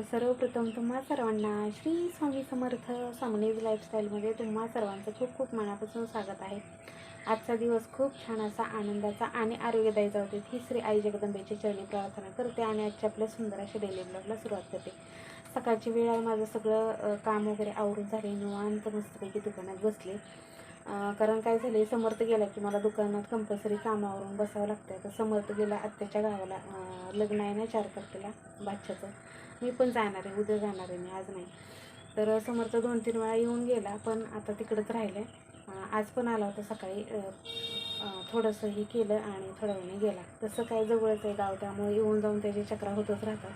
नमस्कार सर्वप्रथम तुम्हा सर्वांना श्री स्वामी समर्थ सांगलीज लाईफस्टाईलमध्ये तुम्हा सर्वांचं खूप खूप मनापासून स्वागत आहे. आजचा दिवस खूप छान असा आनंदाचा आणि आरोग्यदायी जाऊ देत ही श्री आई जगदंबेची चरणी प्रार्थना करते आणि आजच्या आपल्या सुंदर अशा डेली ब्लॉगला सुरुवात करते. सकाळची वेळ आहे माझं सगळं काम वगैरे आवरून झाले निवांत मस्तपैकी दुकानात बसले. कारण काय झालं समर्थ गेला की मला दुकानात कंपल्सरी कामावरून बसावं लागतं तर समर्थ गेला आत्याच्या गावाला लग्न आहे ना चार तारखेला बादशाचं मी पण जाणार आहे उद्या जाणार आहे मी आज नाही. तर समर्थ दोन तीन वेळा येऊन गेला पण आता तिकडंच राहिलं आहे आज पण आला होता सकाळी थोडंसं हे केलं आणि थोड्या वेळाने गेला. तसं काय जवळच आहे गाव त्यामुळे येऊन जाऊन त्याची चक्रा होतच राहतात.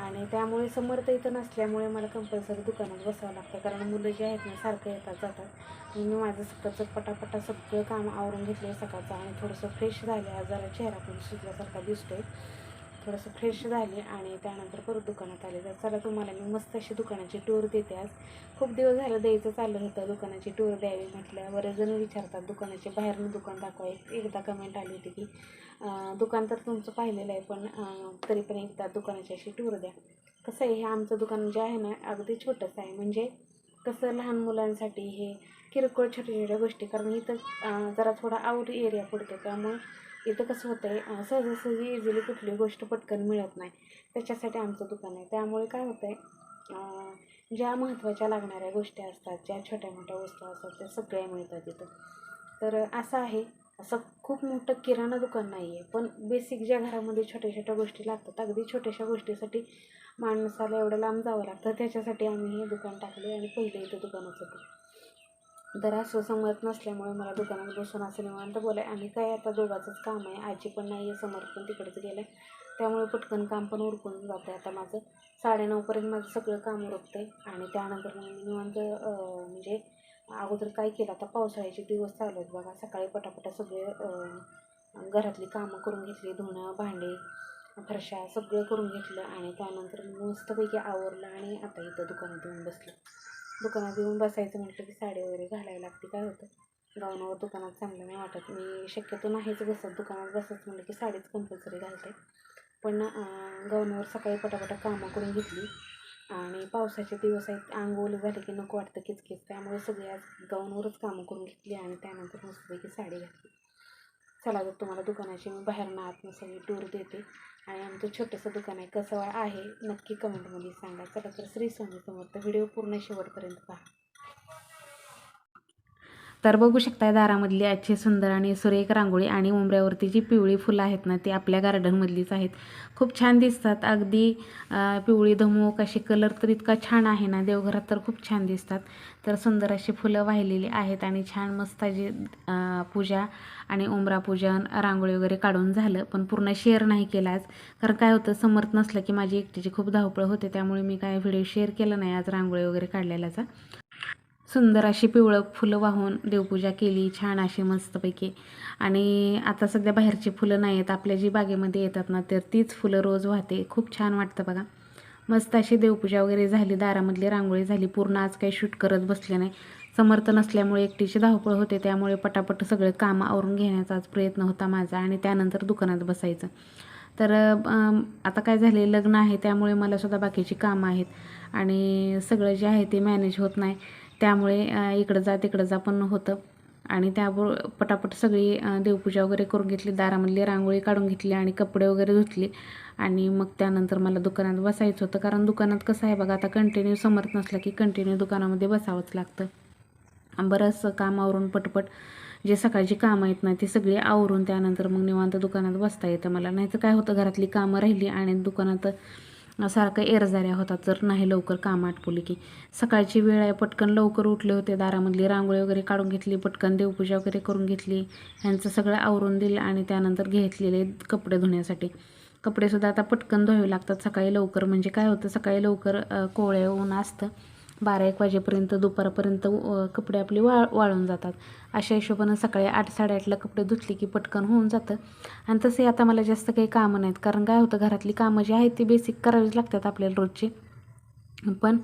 आणि त्यामुळे समर्थ इथं नसल्यामुळे मला कंपल्सरी दुकानात बसावं लागतं कारण मुलं जे आहेत ना सारखं येतात जातात. मी माझं सकाळचं पटापटा सगळं काम आवरून घेतलं सकाळचं आणि थोडंसं फ्रेश झाले आज जरा चेहरा पण सुजल्यासारखा दिसतोय. थोडंसं फ्रेश झाले आणि त्यानंतर परत दुकानात आले. तर चला तुम्हाला मी मस्त अशी दुकानाची टूर देते आज. खूप दिवस झालं द्यायचं चाललं होतं दुकानाची टूर द्यावी म्हटलं. बरेच जण विचारतात दुकानाचे बाहेरून दुकान दाखवा. एक एकदा कमेंट आली होती की दुकान तर तुमचं पाहिलेलं आहे पण तरी पण एकदा दुकानाची अशी टूर द्या. कसं आहे हे आमचं दुकान जे आहे ना अगदी छोटंसं आहे. म्हणजे कसं लहान मुलांसाठी हे किरकोळ छोट्या छोट्या गोष्टी कारण इथं जरा थोडा आउट एरिया पडतो. त्यामुळे इथं कसं होतं आहे सहजासहजी इझिली कुठली गोष्ट पटकन मिळत नाही. त्याच्यासाठी आमचं दुकान आहे. त्यामुळे काय होतं आहे ज्या महत्त्वाच्या लागणाऱ्या गोष्टी असतात ज्या छोट्या मोठ्या वस्तू असतात त्या सगळ्या मिळतात इथं. तर असं आहे. असं खूप मोठं किराणा दुकान नाही आहे पण बेसिक ज्या घरामध्ये छोट्या छोट्या गोष्टी लागतात अगदी छोट्याशा गोष्टीसाठी माणसाला एवढं लांब जावं लागतं. त्याच्यासाठी आम्ही हे दुकान टाकले आणि पहिले इथं दुकानच होतं. तर असं समजत नसल्यामुळे मला दुकानात बसून असं निवांत बोलाय आणि काय आता दोघाचंच काम आहे. आजी पण नाही आहे समर्थ पण तिकडेच गेलं त्यामुळे पटकन काम पण उरकून जातं आहे आता माझं. साडेनऊपर्यंत माझं सगळं काम उरकतं आहे आणि त्यानंतर मग मी निवांत म्हणजे अगोदर काय केलं आता पावसाळ्याचे दिवस चालू आहेत बघा. सकाळी पटापटा सगळे घरातली कामं करून घेतली धुणं भांडे फरशा सगळं करून घेतलं आणि त्यानंतर मस्तपैकी आवरलं आणि आता इथं दुकानात येऊन बसलं. दुकानात येऊन बसायचं म्हटलं की साडी वगैरे घालायला लागते काय होतं? गाऊनवर दुकानात चांगलं नाही वाटत. मी शक्यतो नाहीच बसत. दुकानात बसत म्हटलं की साडीच कंपल्सरी घालते. पण गाऊनवर सकाळी पटापटा कामं करून घेतली. आणि पावसाचे दिवस आहेत अंग ओलं झाले की नको वाटतं किचकिच. त्यामुळे सगळे आज गाऊनवरच कामं करून घेतली आणि त्यानंतर मस्तपैकी साडी घातली. चला तर तुम्हाला दुकानाची मी बाहेरनं आतनं सगळी टूर देते. आणि आमचं छोटंसं दुकान आहे कसं आहे नक्की कमेंटमध्ये सांगा. चला तर श्री स्वामी समर्थ व्हिडिओ पूर्ण शेवटपर्यंत पहा. तर बघू शकताय दारामधली आजची सुंदर आणि सुरेख रांगोळी आणि उंबऱ्यावरती जी पिवळी फुलं आहेत ना ती आपल्या गार्डनमधलीच आहेत. खूप छान दिसतात. अगदी पिवळी धमूक अशी कलर तर इतका छान आहे ना देवघरात तर खूप छान दिसतात. तर सुंदर अशी फुलं वाहिलेली आहेत आणि छान मस्त अशी पूजा आणि उंबरा पूजन रांगोळी वगैरे काढून झालं. पण पूर्ण शेअर नाही केला आज. कारण काय होतं समर्थ नसलं की माझी एकटीची खूप धावपळ होते. त्यामुळे मी काय व्हिडिओ शेअर केला नाही आज रांगोळी वगैरे काढलेल्याचा. सुंदर अशी पिवळं फुलं वाहून देवपूजा केली छान अशी मस्तपैकी. आणि आता सध्या बाहेरची फुलं नाही आहेत आपल्या जी बागेमध्ये येतात ना तर तीच फुलं रोज वाहते. खूप छान वाटतं बघा. मस्त अशी देवपूजा वगैरे झाली दारामधली रांगोळी झाली. पूर्ण आज काही शूट करत बसले नाही. समर्थ नसल्यामुळे एकटीची धावपळ होते त्यामुळे पटापट सगळे कामं आवरून घेण्याचा आज प्रयत्न होता माझा आणि त्यानंतर दुकानात बसायचं. तर आता काय झाले लग्न आहे त्यामुळे मला सुद्धा बाकीची कामं आहेत. आणि सगळं जे आहे ते मॅनेज होत नाही. त्यामुळे इकडं जा तिकडं जा पण होतं. आणि त्यावर पटापट सगळी देवपूजा वगैरे करून घेतली. दारामधली रांगोळी काढून घेतली आणि कपडे वगैरे धुतले. आणि मग त्यानंतर मला दुकानात बसायचं होतं. कारण दुकानात कसं आहे बघा आता कंटिन्यू समर्थ नसलं की कंटिन्यू दुकानामध्ये बसावंच लागतं. बरंचसं काम आवरून पटपट जे सकाळची कामं आहेत ना ती सगळी आवरून त्यानंतर मग निवांत दुकानात बसता येतं मला. नाही तर काय होतं घरातली कामं राहिली आणि दुकानात सारखं एरझाऱ्या होतात जर नाही लवकर काम आटपवली की. सकाळची वेळ आहे पटकन लवकर उठले होते दारामधली रांगोळी वगैरे काढून घेतली पटकन देवपूजा वगैरे करून घेतली ह्यांचं सगळं आवरून दिलं आणि त्यानंतर घेतलेले कपडे धुण्यासाठी. कपडेसुद्धा आता पटकन धुवे लागतात सकाळी लवकर. म्हणजे काय होतं सकाळी लवकर कोळे ऊन असतं बारा एक वाजेपर्यंत दुपारपर्यंत कपडे आपले वाळ वाळून जातात. अशा हिशोबानं सकाळी आठ साडेआठला कपडे धुतले की पटकन होऊन जातं. आणि तसे आता मला जास्त काही कामं नाहीत. कारण काय होतं घरातली कामं जी आहेत ती बेसिक करावीच लागतात आपल्याला रोजची. पण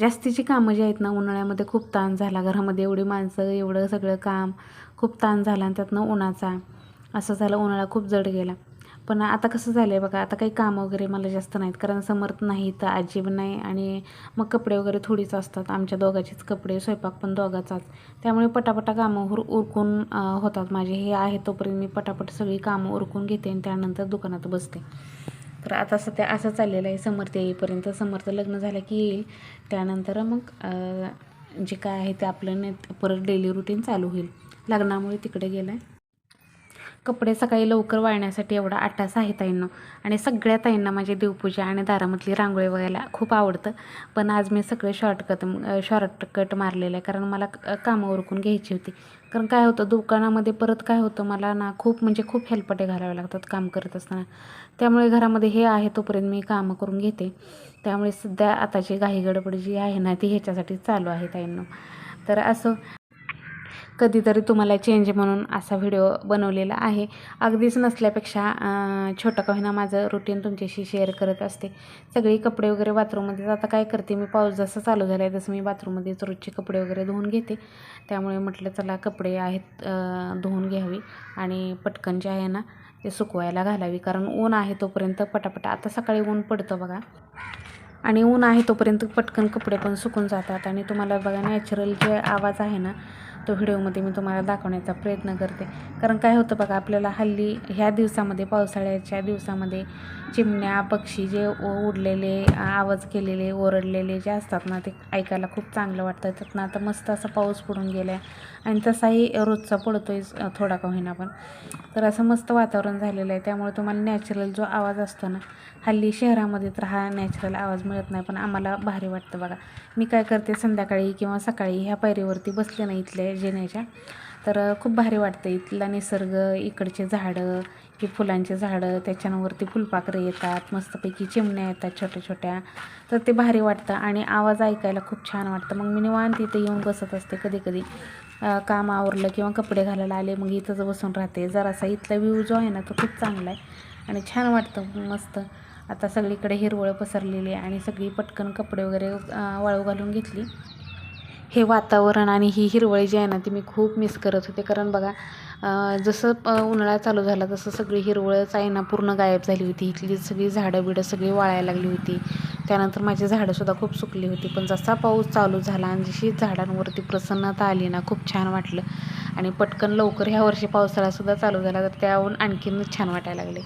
जास्तीची कामं जी आहेत ना उन्हाळ्यामध्ये खूप ताण झाला. घरामध्ये एवढी माणसं एवढं सगळं काम खूप ताण झाला आणि त्यातनं उन्हाचा असं झालं उन्हाळा खूप जड गेला. पण आता कसं झालं आहे बघा आता काही कामं वगैरे मला जास्त नाहीत. कारण समर्थ नाही तर आजीब नाही आणि मग कपडे वगैरे थोडीच असतात. आमच्या दोघाचेच कपडे स्वयंपाक पण दोघाचाच. त्यामुळे पटापटा कामावर उरकून होतात माझे. हे आहे तोपर्यंत मी पटापट सगळी कामं उरकून घेते आणि त्यानंतर दुकानात बसते. तर आता सध्या असं चाललेलं आहे. समर्थ येईपर्यंत समर्थ लग्न झालं की येईल. त्यानंतर मग जे काय आहे ते आपलं ने परत डेली रुटीन चालू होईल. लग्नामुळे तिकडे गेलं आहे कपडे सकाळी लवकर वाळण्यासाठी एवढा आटास आहे ताईंना. आणि सगळ्या ताईंना माझी देवपूजा आणि दारामधली रांगोळी वगैरे खूप आवडतं. पण आज मी सगळे शॉर्टकट शॉर्टकट मारलेलं आहे. कारण मला कामं उरकून घ्यायची होती. कारण काय होतं दुकानामध्ये परत काय होतं मला ना खूप म्हणजे खूप हेल्पटे घालावे लागतात काम करत असताना. त्यामुळे घरामध्ये हे आहे तोपर्यंत मी कामं करून घेते. त्यामुळे सध्या आताची घाई गडबड जी आहे ना ती ह्याच्यासाठी चालू आहे ताईंना. तर असं कधीतरी तुम्हाला चेंज म्हणून असा व्हिडिओ बनवलेला आहे. अगदीच नसल्यापेक्षा छोटं का होईना माझं रुटीन तुमच्याशी शेअर करत असते. सगळी कपडे वगैरे बाथरूममध्ये आता काय करते मी पाऊस जसं चालू झाला आहे तसं मी बाथरूममध्येच रोजचे कपडे वगैरे धुवून घेते. त्यामुळे म्हटलं चला कपडे आहेत धुवून घ्यावी आणि पटकन जे आहे ना ते सुकवायला घालावी. कारण ऊन आहे तोपर्यंत पटापटा. आता सकाळी ऊन पडतं बघा. आणि ऊन आहे तोपर्यंत पटकन कपडे पण सुकून जातात. आणि तुम्हाला बघा नॅचरल जे आवाज आहे ना तो व्हिडिओमध्ये मी तुम्हाला दाखवण्याचा प्रयत्न करते. कारण काय होतं बघा आपल्याला हल्ली ह्या दिवसामध्ये पावसाळ्याच्या दिवसामध्ये चिमण्या पक्षी जे उडलेले आवाज केलेले ओरडलेले जे असतात ना ते ऐकायला खूप चांगलं वाटतं. त्यातनं आता मस्त असा पाऊस पडून गेला आहे आणि तसाही रोजचा पडतोय थोडा का होईना पण. तर असं मस्त वातावरण झालेलं आहे. त्यामुळे तुम्हाला नॅचरल जो आवाज असतो ना हल्ली शहरामध्ये तर हा नॅचरल आवाज मिळत नाही पण आम्हाला भारी वाटतं बघा. मी काय करते संध्याकाळी किंवा सकाळी ह्या पायरीवरती बसले ना इथल्या जिन्याच्या तर खूप भारी वाटतं. इथला निसर्ग इकडचे झाडं की फुलांचे झाडं त्याच्यावरती फुलपाखरं येतात मस्तपैकी चिमण्या येतात छोट्या छोट्या तर ते भारी वाटतं आणि आवाज ऐकायला खूप छान वाटतं. मग मी निवांत इथे येऊन बसत असते कधी कधी काम आवरलं किंवा कपडे घालायला आले मग इथंच बसून राहते. जरासा इथला व्ह्यू जो आहे ना तो खूप चांगला आहे. आणि छान वाटतं मस्त. आता सगळीकडे हिरवळ पसरलेली आहे आणि सगळी पटकन कपडे वगैरे वाळू घालून घेतली. हे वातावरण आणि ही हिरवळ जी आहे ना ती मी खूप मिस करत होते. कारण बघा जसं उन्हाळा चालू झाला तसं सगळी हिरवळच आहे ना पूर्ण गायब झाली होती. इथली सगळी झाडं बिडं सगळी वाळायला लागली होती. त्यानंतर माझी झाडंसुद्धा खूप सुकली होती. पण जसा पाऊस चालू झाला आणि जशी झाडांवरती प्रसन्नता आली ना खूप छान वाटलं. आणि पटकन लवकर ह्या वर्षी पावसाळासुद्धा चालू झाला तर त्याहून आणखीनच छान वाटायला लागले.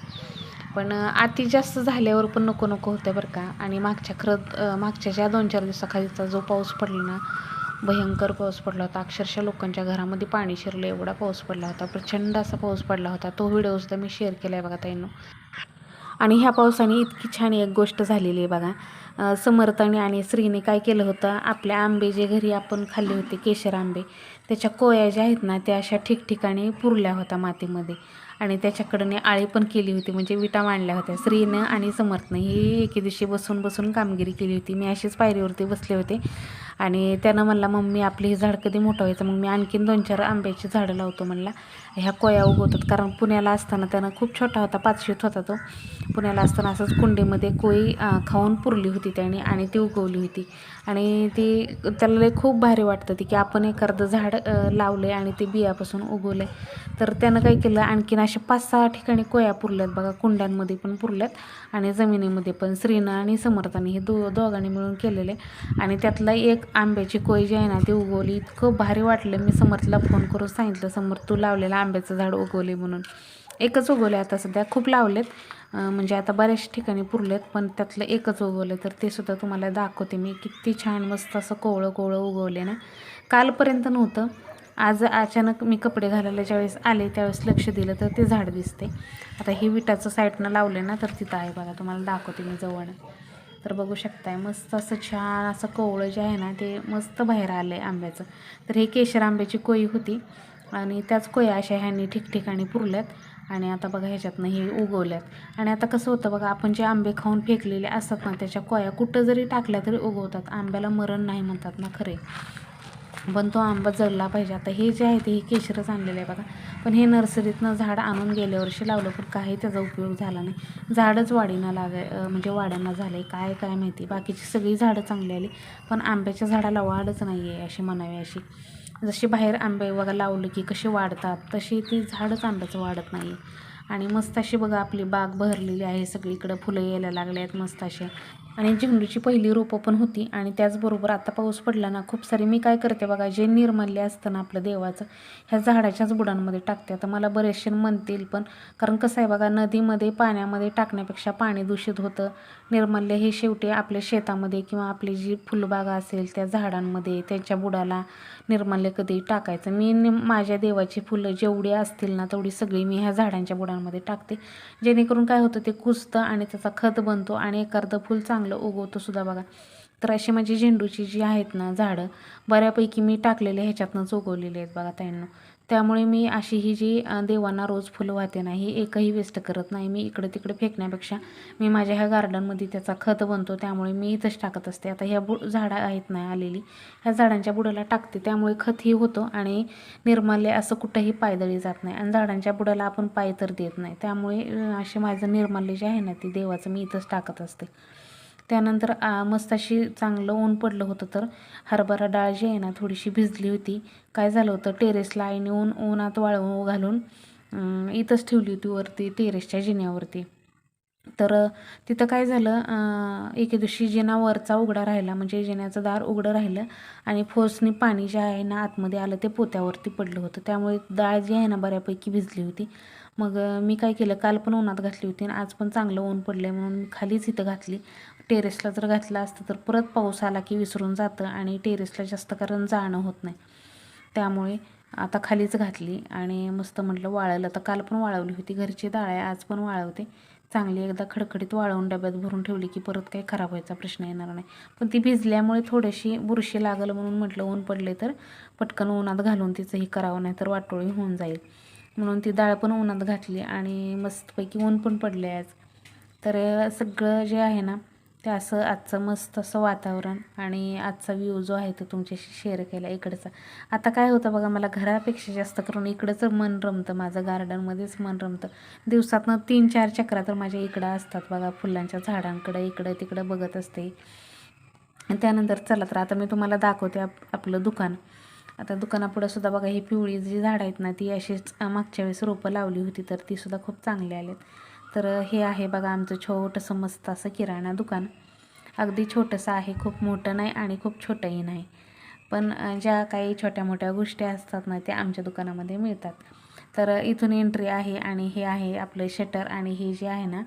पण अति जास्त झाल्यावर पण नको नको होतं बरं का. आणि मागच्या खरं मागच्या ज्या दोन चार दिवसाखालीचा जो पाऊस पडला ना भयंकर पाऊस पडला होता. अक्षरशः लोकांच्या घरामध्ये पाणी शिरलं एवढा पाऊस पडला होता. प्रचंड असा पाऊस पडला होता. तो व्हिडिओसुद्धा मी शेअर केला आहे बघा ताईंनो. आणि ह्या पावसाने इतकी छान एक गोष्ट झालेली आहे बघा. समर्थाने आणि स्त्रीने काय केलं होतं? आपल्या आंबे जे घरी आपण खाल्ले होते केशर आंबे त्याच्या कोया ज्या आहेत ना त्या अशा ठिकठिकाणी पुरल्या होत्या मातीमध्ये. आणि त्याच्याकडने आळी पण केली होती म्हणजे विटा मांडल्या होत्या. स्त्रीनं आणि समर्थनं ही एके दिवशी बसून बसून कामगिरी केली होती. मी अशीच पायरीवरती बसले होते. आणि त्यानं म्हणला मम्मी आपली हे झाड कधी मोठं व्हायचं? मग मी आणखीन दोन चार आंब्याची झाडं लावतो म्हणला. ह्या कोया उगवतात. कारण पुण्याला असताना त्यानं खूप छोटा होता पाचशेत होता तो. पुण्याला असताना असंच कुंडीमध्ये कोळी खाऊन पुरली होती त्याने आणि ती उगवली होती. आणि ती त्याला खूप भारी वाटतं ती की आपण एखादं झाड लावलं आणि ते बियापासून उगवलं तर त्यानं काय केलं आणखीन अशा पाच सहा ठिकाणी कोया पुरल्यात बघा कुंड्यांमध्ये पण पुरल्यात आणि जमिनीमध्ये पण. श्रीनं आणि समर्थाने हे दो दोघांनी मिळून केलेले. आणि त्यातला एक आंब्याची कोय जी आहे ना ती उगवली. इतकं भारी वाटलं. मी समर्थला फोन करून सांगितलं समर्थ तू लावलेला आंब्याचं झाड उगवले म्हणून. एकच उगवले आता सध्या. खूप लावलेत. म्हणजे आता बऱ्याच ठिकाणी पुरलेत पण त्यातलं एकच उगवलं तर ते सुद्धा तुम्हाला दाखवते मी. किती छान मस्त असं कोवळं कोवळं उगवले ना. कालपर्यंत नव्हतं. आज अचानक मी कपडे घालायला ज्यावेळेस आले त्यावेळेस लक्ष दिलं तर ते झाड दिसते आता हे विटाचं साईडनं लावले ना तर तिथं आहे बघा. तुम्हाला दाखवते मी जवळ. तर बघू शकताय मस्त असं छान असं कोवळं जे आहे ना ते मस्त बाहेर आलं आहे आंब्याचं. तर हे केशर आंब्याची कोई होती. आणि त्याच कोया अशा ह्यांनी ठिकठिकाणी पुरल्यात आणि आता बघा ह्याच्यातनं हे उगवल्यात. आणि आता कसं होतं बघा आपण जे आंबे खाऊन फेकलेले असतात ना त्याच्या कोया कुठं जरी टाकल्या तरी उगवतात. आंब्याला मरण नाही म्हणतात ना खरे. पण तो आंबा जळला पाहिजे. आता हे जे आहे ते हे केशरच आणलेलं आहे बघा. पण हे नर्सरीतनं झाड आणून गेल्या वर्षी लावलं पण काही त्याचा उपयोग झाला नाही. झाडच वाढीना लागाय म्हणजे वाड्यांना झालं. आहे काय काय माहिती. बाकीची सगळी झाडं चांगली आली. पण आंब्याच्या झाडाला वाढच नाही आहे अशी म्हणावी अशी. जशी बाहेर आंबे बघा लावले की कशी वाढतात तशी ती झाडच आंब्याचं वाढत नाही आणि मस्त अशी बघा आपली बाग बहरलेली आहे सगळीकडं फुलं यायला लागले आहेत मस्त असे आणि झेंडूची पहिली रोपं पण होती आणि त्याचबरोबर आता पाऊस पडला ना खूप सारी मी काय करते बघा जे निर्मल्य असतं ना आपलं देवाचं ह्या झाडाच्याच बुडांमध्ये टाकते. आता मला बरेचसे म्हणतील पण कारण कसं आहे बघा नदीमध्ये पाण्यामध्ये टाकण्यापेक्षा पाणी दूषित होतं. निर्मल्य हे शेवटी आपल्या शेतामध्ये किंवा आपली जी फुलबागा असेल त्या झाडांमध्ये त्यांच्या बुडाला निर्मल्य कधी टाकायचं. मी माझ्या देवाची फुलं जेवढी असतील ना तेवढी सगळी मी ह्या झाडांच्या बुडांमध्ये टाकते. जेणेकरून काय होतं ते कुसतं आणि त्याचा खत बनतो आणि एखादं फूल चांगलं उगवतो सुद्धा बघा. तर अशी माझी झेंडूची जी आहेत ना झाडं बऱ्यापैकी मी टाकलेले ह्याच्यातनंच उगवलेली आहेत बघा त्यांना त्यामुळे मी अशी ही जी देवांना रोज फुलं वाहते ना ही एकही वेस्ट करत नाही. मी इकडे तिकडे फेकण्यापेक्षा मी माझ्या ह्या गार्डनमध्ये त्याचा खत बनतो त्यामुळे मी इथंच टाकत असते. आता ह्या बु झाडं आहेत ना आलेली ह्या झाडांच्या बुडाला टाकते त्यामुळे खतही होतं आणि निर्माल्य असं कुठंही पायदळी जात नाही आणि झाडांच्या बुडाला आपण पाय तर देत नाही. त्यामुळे असे माझं निर्माल्य जे आहे ना ते देवाचं मी इथंच टाकत असते. त्यानंतर मस्त अशी चांगलं ऊन पडलं होतं तर हरभरा डाळ जी आहे ना थोडीशी भिजली होती. काय झालं होतं टेरेसला आईने ऊन उन्हात वाळवून घालून इथंच ठेवली होती वरती टेरेसच्या जिन्यावरती. तर तिथं काय झालं एके दिवशी जिना वरचा उघडा राहिला म्हणजे जिन्याचं दार उघडं राहिलं आणि फोर्सनी पाणी जे आहे ना आतमध्ये आलं ते पोत्यावरती पडलं होतं. त्यामुळे डाळ जी आहे ना बऱ्यापैकी भिजली होती. मग मी काय केलं काल पण उन्हात घातली होती आणि आज पण चांगलं ऊन पडलं आहे म्हणून मी खालीच इथं घातली. टेरेसला जर घातला असतं तर परत पाऊस आला की विसरून जातं आणि टेरेसला जास्त कारण जाणं होत नाही. त्यामुळे आता खालीच घातली आणि मस्त म्हटलं वाळलं. तर काल पण वाळवली होती. घरची डाळ आहे आज पण वाळवते. चांगली एकदा खडखडीत वाळवून डब्यात भरून ठेवली की परत काही खराब व्हायचा प्रश्न येणार नाही. पण ती भिजल्यामुळे थोडीशी बुरशी लागल म्हणून म्हटलं ऊन पडले तर पटकन उन्हात घालून तिचंही करावं नाही तर वाटोळी होऊन जाईल. म्हणून ती डाळ पण उन्हात घातली आणि मस्तपैकी ऊन पण पडले आज. तर सगळं जे आहे ना ते असं आजचं मस्त असं वातावरण आणि आजचा व्ह्यू जो आहे तो तुमच्याशी शेअर केला इकडचा. आता काय होतं बघा मला घरापेक्षा जास्त करून इकडंच मन रमतं. माझं गार्डनमध्येच मन रमतं. दिवसातनं तीन चार चक्रा तर माझ्या इकडं असतात बघा फुलांच्या झाडांकडं इकडं तिकडं बघत असते. त्यानंतर चला तर आता मी तुम्हाला दाखवते आप आपलं दुकान. आता दुकानापुढं सुद्धा बघा ही पिवळी जी झाडं आहेत ना ती अशीच मागच्या वेळेस रोपं लावली होती तर ती सुद्धा खूप चांगली आलेत. तर हे आहे बघा आमचं छोटंसं मस्त असं किराणा दुकान. अगदी छोटंसं आहे खूप मोठं नाही आणि खूप छोटंही नाही. पण ज्या काही छोट्या मोठ्या गोष्टी असतात ना त्या आमच्या दुकानामध्ये मिळतात. तर इथून एंट्री आहे आणि हे आहे आपलं शटर आणि हे जे आहे ना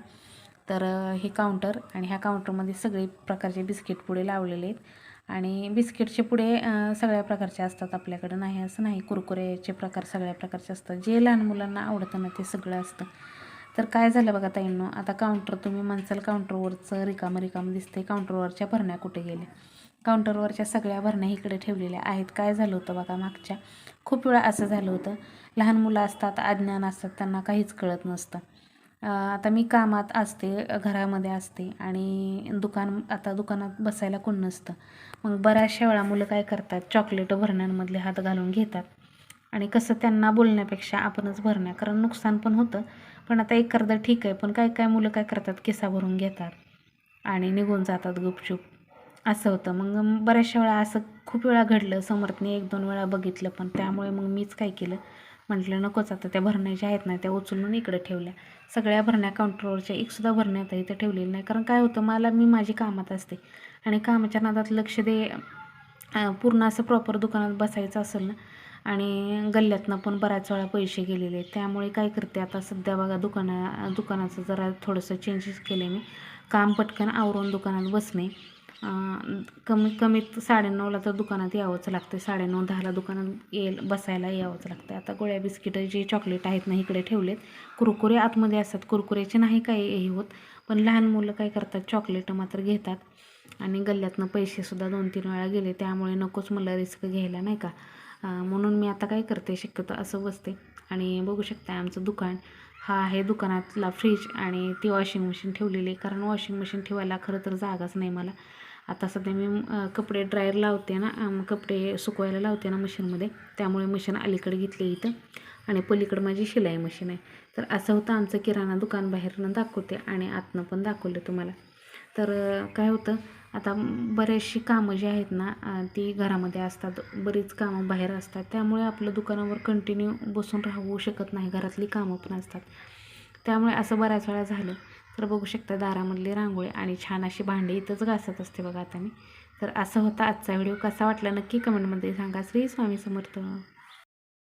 तर हे काउंटर आणि ह्या काउंटरमध्ये सगळे प्रकारचे बिस्किट पुढे लावलेले आहेत. आणि बिस्किटचे पुढे सगळ्या प्रकारचे असतात आपल्याकडं. नाही असं नाही. कुरकुरेचे प्रकार सगळ्या प्रकारचे असतात. जे लहान मुलांना आवडतं ना ते सगळं असतं. तर काय झालं बघा ताईंनो आता काउंटर तुम्ही म्हणसाल काउंटरवरचं रिकामं रिकामं दिसते काउंटरवरच्या भरण्या कुठे गेल्या? काउंटरवरच्या सगळ्या भरण्या इकडे ठेवलेल्या आहेत. काय झालं होतं बघा मागच्या? खूप वेळा असं झालं होतं. लहान मुलं असतात अज्ञान असतात त्यांना काहीच कळत नसतं. आता मी कामात असते घरामध्ये असते आणि दुकान आता दुकानात बसायला कोण नसतं. मग बऱ्याचशा वेळा मुलं काय करतात? चॉकलेट भरण्यांमधले हात घालून घेतात. आणि कसं त्यांना बोलण्यापेक्षा आपणच भरण्या कारण नुकसान पण होतं. पण आता एक ठीक आहे पण काय काय मुलं काय करतात? किस्सा भरून घेतात आणि निघून जातात गुपचूप. असं होतं. मग बऱ्याचशा वेळा असं खूप वेळा घडलं. समर्थने एक दोन वेळा बघितलं पण त्यामुळे मग मीच काय केलं? म्हटलं नकोच आता त्या भरण्या ज्या आहेत ना त्या उचलून इकडे ठेवल्या. सगळ्या भरण्या काउंटरवरच्या एकसुद्धा भरण्या आता इथं ठेवलेली नाही. कारण काय होतं मला मी माझी कामात असते आणि कामाच्या नादात लक्ष दे पूर्ण असं प्रॉपर दुकानात बसायचं असेल ना आणि गल्ल्यातनं पण बऱ्याच वेळा पैसे गेलेले आहेत. त्यामुळे काय करते आता सध्या बघा दुकाना दुकानाचं जरा थोडंसं चेंजेस केले मी. काम पटकन आवरून दुकानात बसणे. कमीत कमीत साडेनऊला तर दुकानात यावंच लागते साडेनऊ दहाला दुकानात येईल बसायला यावंच लागते आता गोळ्या बिस्किटं जे चॉकलेट आहेत ना इकडे ठेवलेत कुरकुरे आतमध्ये असतात. कुरकुऱ्याचे नाही काही हे होत पण लहान मुलं काय करतात चॉकलेटं मात्र घेतात. आणि गल्ल्यातनं पैसेसुद्धा दोन तीन वेळा गेले त्यामुळे नकोच मला रिस्क घ्यायला नाही का? म्हणून मी आता काय करते शक्यतो असं बसते. आणि बघू शकता आमचं दुकान. हा आहे दुकानातला फ्रीज आणि ती वॉशिंग मशीन ठेवलेली आहे. कारण वॉशिंग मशीन ठेवायला खरं तर जागाच नाही मला. आता सध्या मी कपडे ड्रायर लावते ना कपडे सुकवायला लावते ना मशीनमध्ये त्यामुळे मशीन अलीकडे घेतली इथं. आणि पलीकडं माझी शिलाई मशीन आहे. तर असं होतं आमचं किराणा दुकान बाहेरनं दाखवते आणि आतनं पण दाखवलं तुम्हाला. तर काय होतं आता बरेचशी कामं जी आहेत ना ती घरामध्ये असतात बरीच कामं बाहेर असतात. त्यामुळे आपलं दुकानावर कंटिन्यू बसून राहू शकत नाही घरातली कामं पण असतात. त्यामुळे असं बऱ्याच वेळा झालं. तर बघू शकता दारामधली रांगोळी आणि छान अशी भांडी इथंच घासत असते बघा आता मी. तर असं होता आजचा व्हिडिओ. कसा वाटला नक्की कमेंटमध्ये सांगा. श्री स्वामी समर्थ.